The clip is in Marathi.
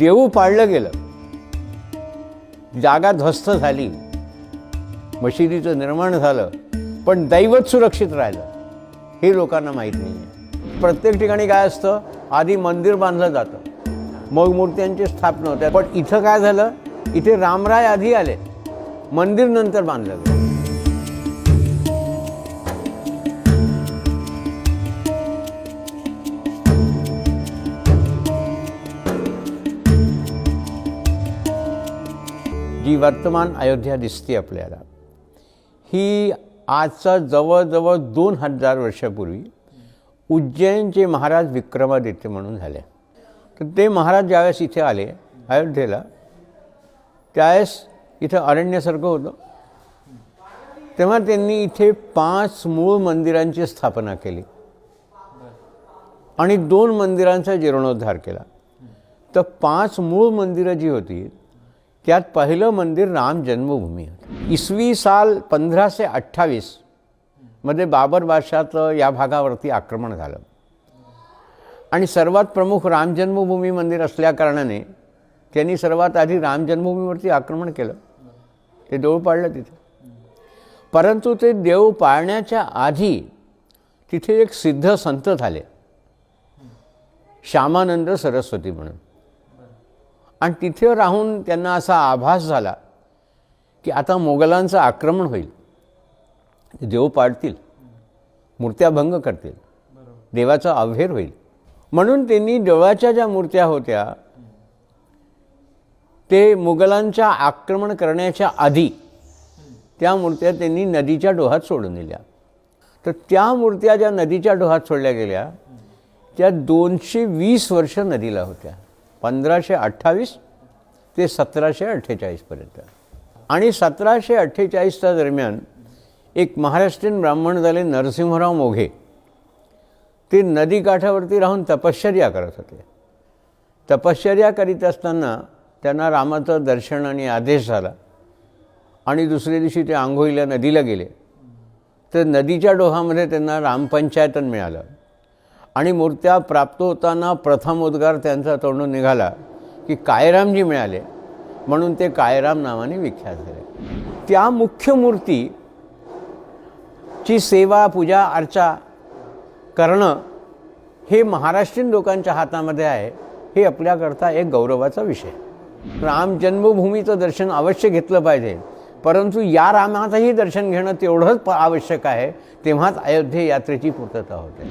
देऊ पाळलं गेलं. जागा ध्वस्त झाली. मशिदीचं निर्माण झालं पण दैवत सुरक्षित राहिलं. हे लोकांना माहीत नाही आहे प्रत्येक ठिकाणी काय असतं? आधी मंदिर बांधलं जातं. मग मूर्त्यांची स्थापना होते. पण इथं काय झालं? इथे रामराय आधी आले. मंदिर नंतर बांधलं गेलं. जी वर्तमान अयोध्या दिसते आपल्याला. ही आजचा जवळजवळ दोन हजार वर्षापूर्वी उज्जैनचे महाराज विक्रमादित्य म्हणून झाले. तर ते महाराज ज्यावेळेस इथे आले अयोध्येला त्यावेळेस इथं अरण्यासारखं होतं. तेव्हा त्यांनी इथे पाच मूळ मंदिरांची स्थापना केली. आणि दोन मंदिरांचा जीर्णोद्धार केला. तर पाच मूळ मंदिरं जी होती त्यात पहिलं मंदिर राम जन्मभूमी होतं. इसवी साल पंधराशे अठ्ठावीसमध्ये बाबर बादशाचं या भागावरती आक्रमण झालं. आणि सर्वात प्रमुख राम जन्मभूमी मंदिर असल्याकारणाने त्यांनी सर्वात आधी राम जन्मभूमीवरती आक्रमण केलं. ते देऊळ पाळलं तिथे. परंतु ते देव पाळण्याच्या आधी तिथे एक सिद्ध संत झाले. श्यामानंद सरस्वती म्हणून. आणि तिथे राहून त्यांना असा आभास झाला की आता मोगलांचं आक्रमण होईल. देव पाडतील. मूर्त्या भंग करतील. देवाचा अवहेर होईल. म्हणून त्यांनी देवळाच्या ज्या मूर्त्या होत्या ते मुघलांच्या आक्रमण करण्याच्या आधी त्या मूर्त्या त्यांनी नदीच्या डोहात सोडून दिल्या. तर त्या मूर्त्या ज्या नदीच्या डोहात सोडल्या गेल्या त्या दोनशे वीस वर्ष नदीला होत्या. पंधराशे अठ्ठावीस ते सतराशे अठ्ठेचाळीसपर्यंत. आणि सतराशे अठ्ठेचाळीसच्या दरम्यान एक महाराष्ट्रीयन ब्राह्मण झाले नरसिंहराव मोघे ते नदीकाठावरती राहून तपश्चर्या करत होते. तपश्चर्या करीत असताना त्यांना रामाचं दर्शन आणि आदेश झाला. आणि दुसऱ्या दिवशी ते आंघोळीला नदीला गेले. तर नदीच्या डोहामध्ये त्यांना रामपंचायतन मिळालं. आणि मूर्त्या प्राप्त होताना प्रथम उद्गार त्यांचा तोंडून निघाला की कायरामजी मिळाले. म्हणून ते कायराम नावाने विख्यात झाले. त्या मुख्य मूर्ती ची सेवा पूजा अर्चा करणं हे महाराष्ट्रीयन लोकांच्या हातामध्ये आहे हे आपल्याकरता एक गौरवाचा विषय. राम जन्मभूमीचं दर्शन अवश्य घेतलं पाहिजे. परंतु या रामाचंही दर्शन घेणं तेवढंच आवश्यक आहे तेव्हाच अयोध्ये यात्रेची पूर्तता होते.